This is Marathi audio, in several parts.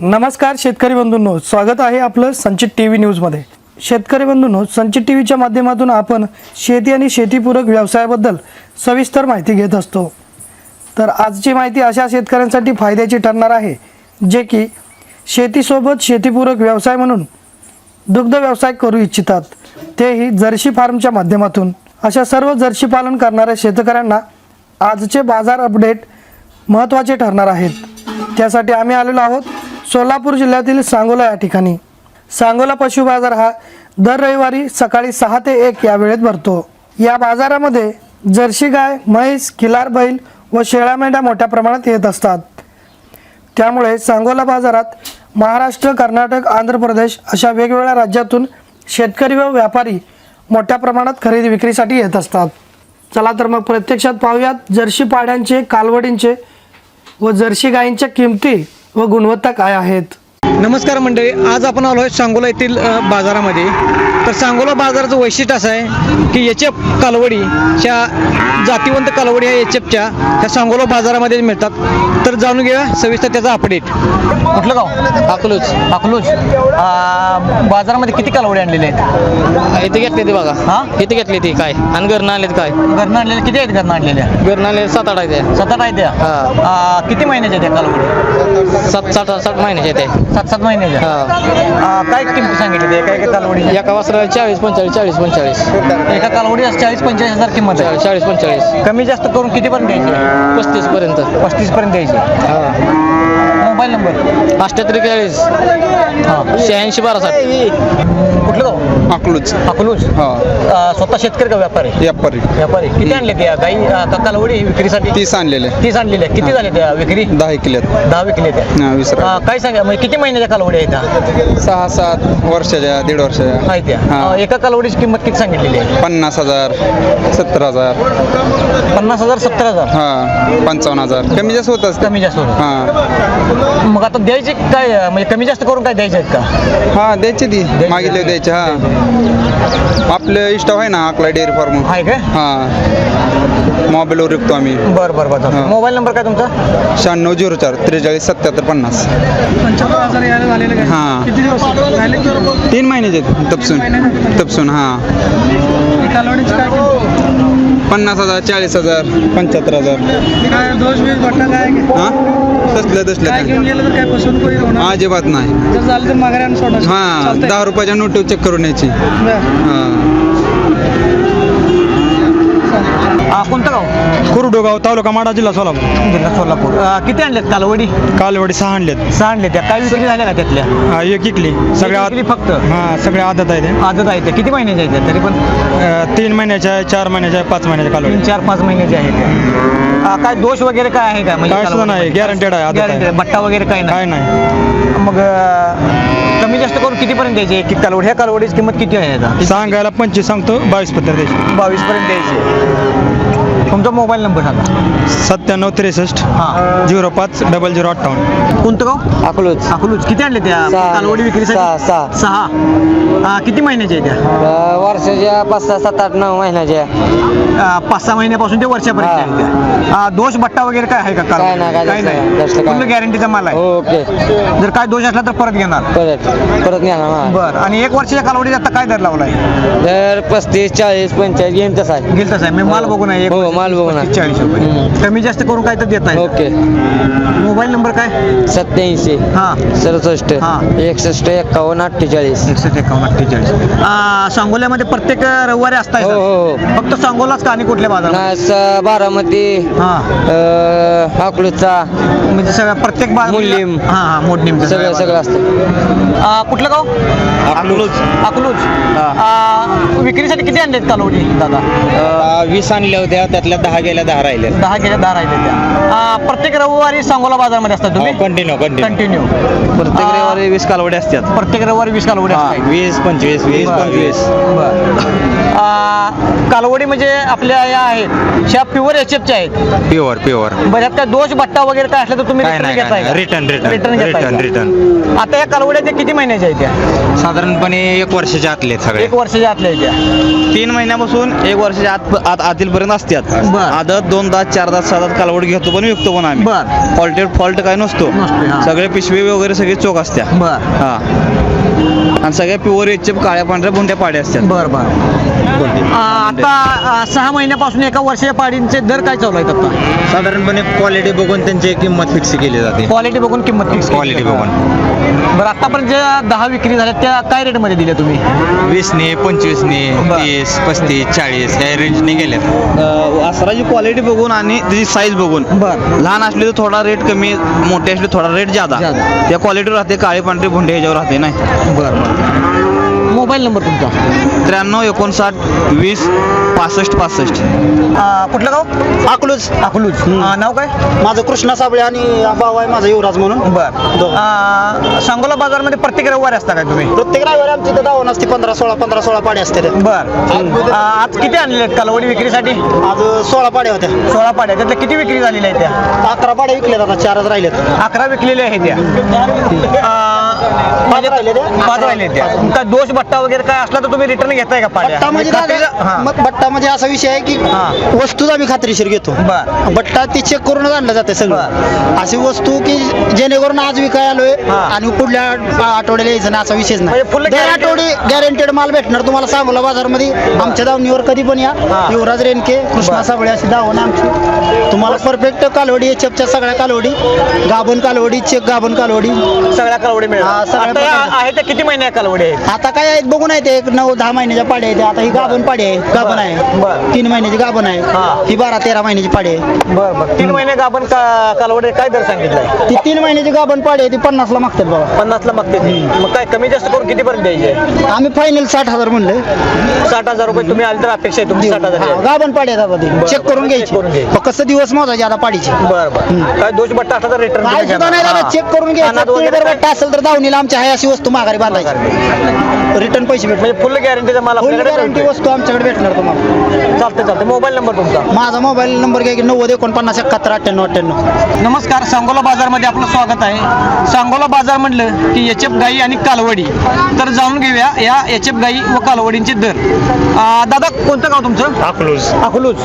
नमस्कार शेतकरी बंधूंनो स्वागत आहे आपलं संचित टी व्ही न्यूजमध्ये. शेतकरी बंधूंनो संचित टी व्हीच्या माध्यमातून आपण शेती आणि शेतीपूरक व्यवसायाबद्दल सविस्तर माहिती घेत असतो. तर आजची माहिती अशा शेतकऱ्यांसाठी फायद्याची ठरणार आहे जे की शेतीसोबत शेतीपूरक व्यवसाय म्हणून दुग्ध व्यवसाय करू इच्छितात. तेही जर्शी फार्मच्या माध्यमातून. अशा सर्व जर्शी पालन करणाऱ्या शेतकऱ्यांना आजचे बाजार अपडेट महत्त्वाचे ठरणार आहेत. त्यासाठी आम्ही आलेलो आहोत सोलापूर जिल्ह्यातील सांगोला या ठिकाणी. सांगोला पशु बाजार हा दर रविवारी सकाळी सहा ते एक या वेळेत भरतो. या बाजारामध्ये जर्सी गाय म्हैस खिलार बैल व शेळ्या मेंढ्या मोठ्या प्रमाणात येत असतात. त्यामुळे सांगोला बाजारात महाराष्ट्र कर्नाटक आंध्र प्रदेश अशा वेगवेगळ्या राज्यातून शेतकरी व व्यापारी मोठ्या प्रमाणात खरेदी विक्रीसाठी येत असतात. चला तर मग प्रत्यक्षात पाहूयात जर्शी पाड्यांचे कालवडींचे व जर्शी गायींच्या किमती व गुणवत्ता काय आहेत? नमस्कार मंडळी आज आपण आलो आहे सांगोला येथील बाजारामध्ये. तर सांगोला बाजाराचं वैशिष्ट्य असं आहे की एच एफ कालवडीच्या जातीवंत कालवडी ह्या एच एफच्या ह्या सांगोला बाजारामध्ये मिळतात. तर जाणून घेऊया सविस्तर त्याचा अपडेट कुठलं गाव? अकलूज. अकलूज? बाजारामध्ये किती कालवडी आणलेले आहेत? इथे घेतली ती बघा. हा? इथे घेतली ती काय? आणि घरनं आणलेत काय? घरनं आणलेले किती आहेत घरनं आणलेल्या घरनं आणले सात आठ आहे सात आठ आहेत? त्या किती महिन्याच्या त्या कालवडी? सात सात सात महिन्याचे ते. सात सात महिन्याच्या हा. काय किंमत सांगितली? ते काय काय कालवडी एका वासराला चाळीस पंचेचाळीस चाळीस पंचेचाळीस. एका कालवडी चाळीस पंचेचाळीस हजार किंमत आहे. चाळीस चाळीस पंचेचाळीस. कमी जास्त करून किती पर्यंत द्यायची? पस्तीस पर्यंत पस्तीस पर्यंत द्यायची. हा. Mobile number? अठ्ठ्याहत्तर चाळीस हा. शहाऐंशी बारा साठ. कुठलं गाव? अकलूज. हा. अं, स्वतः शेतकरी का व्यापारी? व्यापारी. व्यापारी. किती आणले त्या गाई? अं, का कालवडी विक्रीसाठी? तीस आणलेले. तीस आणलेल्या किती झाले त्या विक्री? दहा किल्यात दहा विकले त्या. हा, वीस राहिले. अं, काय सांगा म्हणजे किती महिन्याच्या कालवडी आहेत त्या? सहा सात वर्षाच्या दीड वर्षाच्या. आहेत त्या. हा. अं, एका कालवडीची किंमत किती सांगितलेली आहे? पन्नास हजार सत्तर हजार. पन्नास हजार सत्तर हजार? हा पंचावन्न हजार. कमी जास्त होत असते. कमी जास्त होतं हा. मग आता द्यायचे काय म्हणजे कमी जास्त करून काय द्यायचे आहेत का? हा द्यायची ती. मागितले द्यायचे हा. आपलं इष्ट आहे ना अकला डेअरी फार्म. आहे काय हा. मोबाईलवर विकतो आम्ही. बरं बरं बरं. मोबाईल नंबर काय तुमचा? शहाण्णव झिरो चार त्रेचाळीस सत्याहत्तर पन्नास. हा. तीन महिन्याचे तपसून. तपसून हा? पन्नास हजार चाळीस हजार पंच्याहत्तर हजार. काय दोष बीज काय हा? तसलं तसलं काय काय? घेऊन गेलं तर काय फसवणूक वगैरे होणार? अजिबात नाही. जर झालं तर माघारी आणून सोडा हा चालतंय. दहा रुपयाच्या नोट चेक करून यायची. बरं. हा. हा, कोणतं गाव? कुरडोगाव तालुका माडा जिल्हा सोलापूर. जिल्हा सोलापूर. अं, किती आणलेत कालवडी? कालवडी सहा आणलेत. सहा आणले त्या काय विक्री झाल्या का त्यातल्या? हा एक इकली. सगळ्या विकली फक्त? हा सगळ्या आदत आहे आजच आहेत. त्या किती महिन्याच्या आहेत त्या? तरी पण? तीन महिन्याच्या आहे चार महिन्याच्या आहे पाच महिन्याच्या तीन कालवडी चार पाच महिन्याच्या आहेत त्या. काय दोष वगैरे काय आहे का? काय सुद्धा नाही, guaranteed आहे, आदत आहे. आहे. बट्टा वगैरे काय काय नाही नाही. मग अं, कमी जास्त करून किती पर्यंत द्यायची? एक एक कालवड. ह्या कालवडीची किंमत किती आहे आता? सांगायला पंचवीस सांगतो बावीस पत्र द्यायची. बावीस पर्यंत द्यायची. तुमचा मोबाईल नंबर सांगा. सत्त्याण्णव त्रेसष्ट हा. झिरो पाच डबल झिरो अठ्ठावन्न. कोणतं गाव? अकलूच अकलूज. किती आणले त्या सहा. कालवडी विक्रीसाठी? सहा, सहा. सहा. किती महिन्याच्या आहे त्या? वर्षाच्या पाच सहा सात आठ नऊ महिन्याच्या. पाच सहा महिन्यापासून ते वर्षापर्यंत हा. आहे. दोष बट्टा वगैरे काय आहे का? काय नाही, काय काही नाही. नाही. काय पूर्ण गॅरंटीचा माल आहे. ओके. जर काय दोष असला तर परत घेणार. परत परत घ्या ना बर. आणि एक वर्षाच्या कालावडीत आता काय दर लावलाय तर पस्तीस चाळीस पंचेचाळीस घेईन तसा आहे. गेल तसं आहे. मी माल बघून आहे. एक हो, वर्षाची माल बघून आहे. चाळीस रुपये. हम्म. कमी जास्त करून काय तर देत नाही. ओके. मोबाईल नंबर काय? सत्याऐंशी. हा. सदुसष्ट. हा. एकसष्ट एक्कावन्न अठ्ठेचाळीस. एकसष्ट एकावन्न अठ्ठेचाळीस. आ, सांगोल्यामध्ये प्रत्येक रविवारी असताय हो, हो, हो. फक्त सांगोलाच का आणि कुठल्या बाजार नास बारामती हा. अं, अकलूजचा म्हणजे सगळं प्रत्येक बाजार मुलीम. हा हा मोडणीम सगळं सगळं असतं. कुठलं गाव? अकलूज. अकलूज. विक्रीसाठी किती आणलेत कालवडी दादा? वीस आणल्या होत्या त्यातल्या दहा गेल्या दहा राहिल्या दहा गेल्या दहा राहिले त्या. आ, प्रत्येक रविवारी सांगोला बाजारमध्ये असतात तुम्ही? कंटिन्यू कंटिन्यू कंटिन्यू प्रत्येक रविवारी वीस कालवडे असतात. प्रत्येक रविवारी वीस कालवडी असतात. वीस पंचवीस वीस बरं. पंचवीस. बर. आ, कालवडी म्हणजे आपल्या या आहेत ह्या प्युअर एचएफच्या आहेत. प्युअर प्युअर बऱ्यात काय दोष बट्टा वगैरे काय असलं तर तुम्ही काय रिटर्न नाही, घेताय काय नाही. Return, return. Return Return, return. आता या कालवड्या त्या किती महिन्याच्या आहेत त्या साधारणपणे एक वर्षाच्या आतले आहेत सगळे एक वर्षाच्या आतल्या आहेत त्या तीन महिन्यापासून एक वर्षाच्या आत आत आतीलपर्यंत असतात बर. आदत दोन दात चार दात सहा दात कालवड घेतो पण विकतो पण आम्ही. बर. फॉल्टेड फॉल्ट काय नसतो. हा. सगळे पिशवी वगैरे सगळे चोख असत्या. बर. हा. आणि सगळ्या प्युअर एचएफ काळ्या पांढऱ्या बुंट्या पाड्या असतात बर बर. आता सहा महिन्यापासून एका वर्षाच्या पाडींचे दर काय चालू आहेत आता? साधारणपणे क्वालिटी बघून त्यांची किंमत फिक्स केली जाते. क्वालिटी बघून किंमत fix केली. क्वालिटी. बघून. बरं आतापर्यंत ज्या दहा विक्री झाल्या त्या काय रेटमध्ये दिल्या तुम्ही? वीसने पंचवीसने बर. तीस पस्तीस चाळीस या रेंजने गेल्यात. वासराची क्वालिटी बघून आणि त्याची साईज बघून. बर. लहान असले तर थोडा रेट कमी मोठे असले थोडा रेट जादा जादा. त्या क्वालिटीवर राहते काळे पांढरे भुंडे ह्याच्यावर राहते नाही? बर बर. मोबाईल नंबर तुमचा? त्र्याण्णव एकोणसाठ वीस पासष्ट पासष्ट. आ, कुठलं गाव? अकलूज. अकलूज. आ, नाव काय? माझं कृष्णा साबळे आणि भाऊ आहे माझा युवराज म्हणून. बर. आ, सांगोला बाजारमध्ये प्रत्येक रविवारी असता काय तुम्ही? प्रत्येक रविवारी आमची इथं दावण असते पंधरा सोळा पंधरा सोळा पाड्या असते. बर. आ, आज किती आणले आहेत कालवडी विक्रीसाठी? आज सोळा पाड्या होत्या. सोळा पाड्या. त्यातल्या किती विक्री झालेल्या आहेत त्या? अकरा पाड्या विकल्यात आता चारच राहिल्यात अकरा विकलेल्या आहेत त्या. त्या? पाच राहिले त्या. दोष बट्टा वगैरे काय असला तर तुम्ही रिटर्न घेताय का पाड्या? बट्टा म्हणजे खात्रीला- हा. मग बट्टा म्हणजे असा विषय आहे की हा. वस्तूच आम्ही खात्रीशीर घेतो. बर. बट्टा ती चेक करूनच आणलं जाते सगळं. अशी वस्तू की जेणेकरून आज विकाय आलोय हा. आणि पुढल्या आ- आठवड्याला यायचं ना असा विषयच नाही. म्हणजे full दर guaranteed- आठवडी गॅरंटेड माल भेटणार तुम्हाला सांगोला बाजारमध्ये. आमच्या दावणीवर कधी पण या. हा. युवराज रेणके कृष्णा बर. साबळे अशी दावण आमची. तुम्हाला परफेक्ट कालवडी एचएफच्या सगळ्या कालवडी. गाभण कालवडी चेक गाभण कालवडी. सगळ्या कालवडी हा, सगळ्या आता या प्रकारच्या. आहे त्या किती महिन्या कालवडी आहेत? आता काय आहेत बघून आहेत एक नऊ दहा महिन्याच्या पाड्या आहेत. आता ही गाभण पाडी आहे. गाभण. आहे. तीन महिन्याची गाभण. आहे. ही. बारा तेरा महिन्याची पाडी आहे. बर बर. तीन महिने आपण कालवडी काय दर सांगितलाय? ती तीन महिन्याची गाभण पाडी आहे ती पन्नासला मागतात बाबा. पन्नासला मागते ती. मग काय कमी जास्त करून किती पर्यंत द्यायचे? आम्ही फायनल साठ हजार म्हणले. साठ हजार रुपये तुम्ही आले तर अपेक्षा आहे तुमची साठ हजार. हा, आहे. गाभण पाडी ती चेक करून check करून घ्यायची. घ्यायची. फक्त दिवस मोजायचे आता पाडीची बर बर. काय दोष बट्टा रिटर्न काय सुद्धा नाही दादा चेक करून घ्यायचं. बट्टा असेल तर दावणीला आमच्या आहे अशी वस्तू माघारी बांधायची. रिटर्न पैसे भेटणार म्हणजे फुल गॅरंटीचा माल फुल आपल्याकडे गॅरंटी. वस्तू आमच्याकडे भेटणार तुम्हाला. चालतंय चालतंय. मोबाईल नंबर तुमचा. माझा मोबाईल नंबर घ्या की नव्वद एकोणपन्नास एकाहत्तर अठ्ठ्याण्णव अठ्ठ्याण्णव. नमस्कार सांगोला बाजारमध्ये आपलं स्वागत आहे. सांगोला बाजार म्हटलं की एच एफ गाई आणि कालवडी. तर जाणून घेऊया या एच एफ गाई व कालवडींचे दर. आ, दादा कोणतं गाव तुमचं? अकलूज. अकलूज.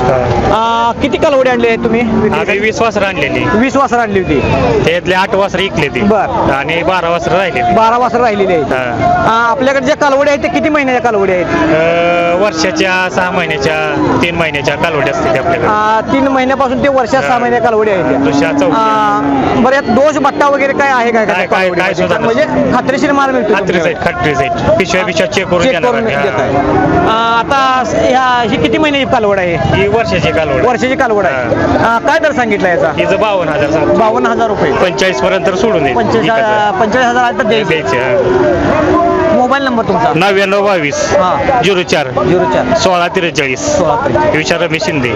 आ, किती कालवडी आणली आहेत तुम्ही? वीस वासरं आणलेली. वीस वासर आणली होती. त्यातले आठ वासरं इकले ती बर. आणि बारा वासरं राहिले बारा वासर राहिलेली आहेत. हा. आ, आपल्याकडे ज्या कालवडी आहेत ते किती महिन्याच्या कालवडी आहेत? वर्षाच्या सहा महिन्याच्या तीन महिन्याच्या कालवडी असते ते आपल्याकडे. आ, तीन महिन्यापासून ते वर्षात सहा महिन्या कालवडी आहेत त्या. दुसऱ्या चौथ्या. आ, बरं यात दोष बट्टा वगैरे काय आहे काय काय- काय- काय सुद्धा म्हणजे खात्रीशीर माल मिळतो खात्री तुमच्याकडे? साईड खात्री साईड पिशव्या पिशव्या चेक करून चेक घेणार करून आम्ही. देत आहे. हा. आ, आता ह्या ही किती महिन्याची कालवड आहे? ही वर्षाची कालवड वर्षाची कालवड आहे. आ, काय दर सांगितला याचा? हिचं बावन्न हजार सांगतो. बावन्न हजार रुपये. पंचेचाळीस पर्यंत सोडून देईल. पंचेचाळीस पंचेचाळीस हजार आले तर द्यायचे. द्यायचे हा. मोबाईल नंबर तुमचा नव्याण्णव बावीस हा. झिरो चार झिरो चार सोळा त्रेचाळीस सोळा त्रेचाळीस. विचार रमेश शिंदे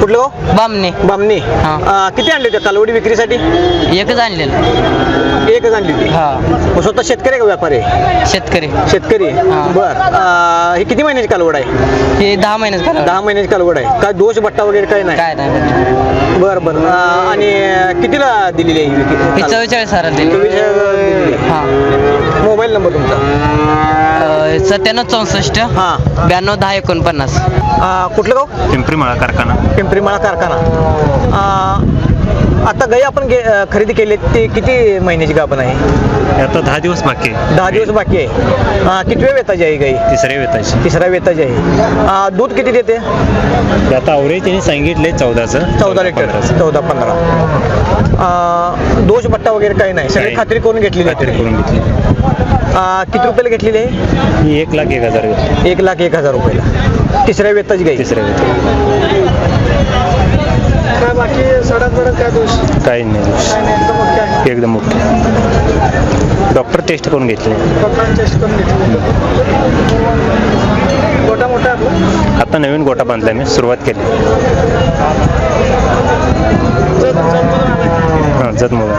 कुठलं गाव? बामणे बामणी हा. किती आणली होती कालवडी विक्रीसाठी एकच आणलेलं एकच आणली होती? हा. मग स्वतः शेतकरी आहे का व्यापारी आहे? शेतकरी. शेतकरी? आहे? हा. बर. ही किती महिन्याची कालवड आहे? हे दहा महिन्यात करा दहा महिन्याची कालवड आहे. काय दोष बट्टा वगैरे काही नाही? काय नाही बर बर. आणि कितीला दिलेली आहे ही? हे कालवड? चव्वेचाळीस हजार दिले चोवीस हजार दिलेली. आहे. हा. मोबाईल नंबर तुमचा? अं, सत्त्याण्णव चौसष्ट हा. ब्याण्णव दहा एकोणपन्नास. कुठलं गाव? पिंपरी मळा कारखाना. पिंपरीमाळा कारखाना. आ, आता गाई आपण गे- अ, खरेदी केली ते किती महिन्याची गाभण आहे? आता दहा दिवस बाकी आहे. दहा दिवस बाकी आहे. आ, कितव्या वेताची आहे गाई? तिसऱ्या वेताची. तिसऱ्या वेताची आहे. दूध किती देते? आता आवरे त्यांनी सांगितले चौदाचं. चौदा लिटर चौदा पंधरा. दोष बट्टा वगैरे काही नाही. सगळी काही. खात्री करून घेतलेली आहे. खात्री करून घेतली किती रुपयाला घेतलेली आहे? ही एक लाख एक हजार घेतली. एक लाख एक हजार रुपयाला. तिसऱ्या वेताची गाई. तिसऱ्या वेताची. काय बाकी सडक काय दोष? काही नाही. एकदम ओके डॉक्टर टेस्ट करून घेतले. टेस्ट करून घेतली. मोठा मोठा आपला? आता नवीन गोटा बांधलाय मी सुरुवात केली. हां जत म्हणून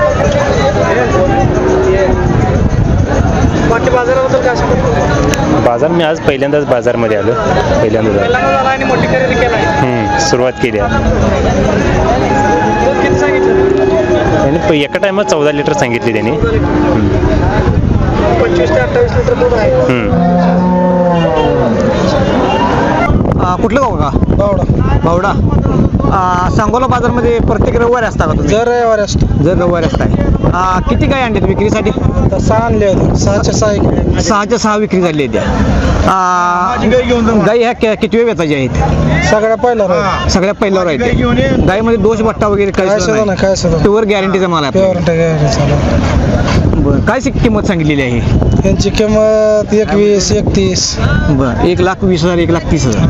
बाकी बाजाराबद्दल काय सांगतो बाजार मी आज पहिल्यांदाच बाजारमध्ये आलो. पहिल्यांदाच आलो. पहिल्यांदा झाला आणि मोठी खरेदी केला हम्म, सुरुवात केली आहे. एका टायमात चौदा लिटर सांगितली त्यांनी. पंचवीस ते अठ्ठावीस लिटर दूध आहे कुठलं गाव का? बावडा. भावडा आ, सांगोला बाजारमध्ये प्रत्येक रविवारी असता का तुम्ही? जर रविवारी असतो. जर रविवारी असताय. आ, किती गाय आणल्यात विक्रीसाठी? सहा आणले होते. सहाच्या सहा सहाच्या सहा विक्री झाली आहे त्या गाई ह्या कि- कितव्या वेचाच्या आहेत? सगळ्या पहिला राहील. सगळ्या पहिल्यावर आहेत. गाईमध्ये दोष बट्टा वगैरे काय काय सुद्धा नाही. काय सुद्धा प्युअर गॅरंटीचा माल आहे प्युअर काय सी- किंमत सांगितलेली आहे? यांची किंमत एकवीस एकतीस. बरं एक लाख वीस हजार एक लाख तीस हजार.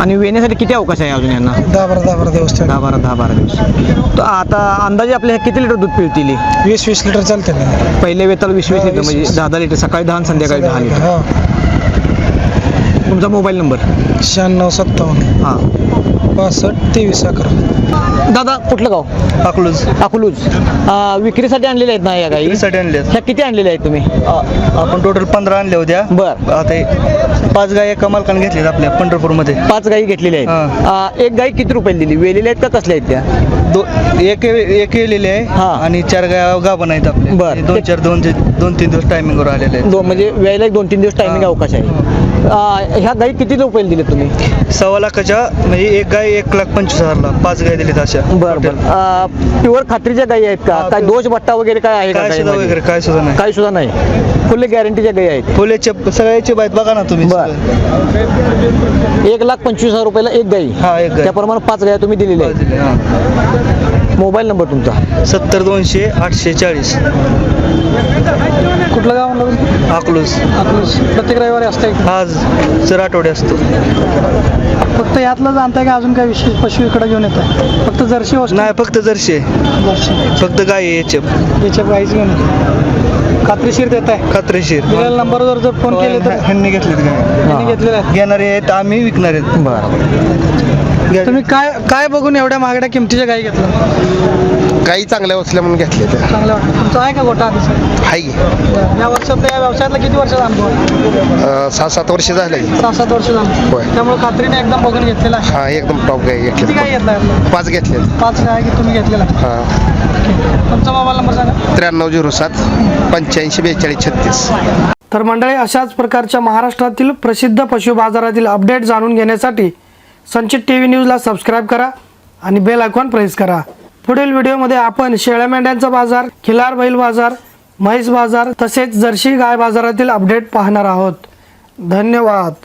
आणि वेण्यासाठी किती अवकाश आहे अजून यांना? दहा बारा दहा बारा दिवस दहा बारा दहा बारा दिवस. तर आता अंदाजे आपल्या ह्या किती लिटर दूध पिळतील? वीस वीस लिटर चालते ना पहिल्या वेताला वीस वीस लिटर म्हणजे दहा दहा लिटर सकाळी दहा आणि संध्याकाळी दहा लिटर. हा. तुमचा मोबाईल नंबर? शहाण्णव सत्तावन्न. हां. पासष्ट तेवीस अकरा. दादा कुठलं गाव? अकलूज. अकलूज. विक्रीसाठी आणलेले आहेत ना या गाई? साठी आणले ह्या किती आणलेल्या आहेत तुम्ही? आपण टोटल पंधरा आणल्या होत्या. बर. आता हे पाच गाय एका मालकाने घेतल्यात आपल्या पंढरपूरमध्ये. पाच गाई घेतलेल्या आहेत. एक गाई किती रुपये दिली? वेलेल्या आहेत का कसल्या आहेत त्या? दो एक एक येलेले आहे हा. आणि चार गाय गाभण आहेत आपले. बर. दोन चार दोन दोन तीन दिवस टायमिंगवर आलेले आहेत. दोन म्हणजे वेळेला एक दोन तीन दिवस टायमिंग अवकाश आहे. ह्या गाई किती रुपये दिले तुम्ही? सव्वा लाखाच्या म्हणजे एक गाय एक लाख पंचवीस हजारला. पाच गाय दिलेत अशा. बरं प्युअर खात्रीच्या गाई आहेत का? हा, काय pure. दोष बट्टा वगैरे काय आहे का काय सुद्धा गाईमध्ये? वगैरे काय सुद्धा नाही. काही सुद्धा नाही. फुल गॅरंटीच्या गाई आहेत. फुलेचे सगळ्याचे आहेत बघा ना तुम्ही बर. सगळं. एक लाख पंचवीस हजार रुपयाला एक गाई. हा एक गाय त्याप्रमाणे पाच गाया तुम्ही दिलेल्या आहेत. हा. मोबाईल नंबर तुमचा? सत्तर दोनशे आठशे चाळीस. कुठलं गाव म्हणलं अकलूज. आपलं प्रत्येक रविवारी असतंय आज जर आठवडे असतो. फक्त यातलं जाणताय का अजून काय विशेष पशु इकडे घेऊन येत आहे फक्त वस्तू? नाही फक्त जर्शी फक्त गाय आहे याचे याच्या गाईच घेऊन येते खात्रीशीर देत आहे खात्रीशीर नंबरवर जर फोन केले तर? ह्यांनी घेतलेत घेतलेले घेणारे आहेत आम्ही विकणार आहेत. बरं. तुम्ही काय काय बघून एवढ्या महागड्या किमतीच्या गाई घेतल्या? काही चांगल्या वसल्या म्हणून घेतल्या त्या. चांगलं वाटतं तुमचा आहे का गोटा आधीचा? हाय की. या वर्षात या व्यवसायातला किती वर्षाचा अनुभव? आहे? अं, सहा सात वर्ष झाले. सहा सात वर्ष झालं. होय. त्यामुळे खात्रीने एकदम बघून घेतलेला आहे. हा एकदम टॉप गाय किती काय घेतल्या आपलं? पाच घेतल्यात पाच काय की तुम्ही घेतलेला आहे? हा तुमचा मोबाईल नंबर सांगा. त्र्याण्णव झिरो सात पंच्याऐंशी बेचाळीस छत्तीस. तर मंडळी अशाच प्रकारच्या महाराष्ट्रातील प्रसिद्ध पशु बाजारातील अपडेट जाणून घेण्यासाठी संचित टी व्ही न्यूजला सबस्क्राईब करा आणि बेल आयकॉन प्रेस करा. पुढील व्हिडिओमध्ये आपण शेळ्या मेंढ्यांचा बाजार खिलार बैल बाजार म्हैस बाजार तसेच जर्सी गाय बाजारातील अपडेट पाहणार आहोत. धन्यवाद.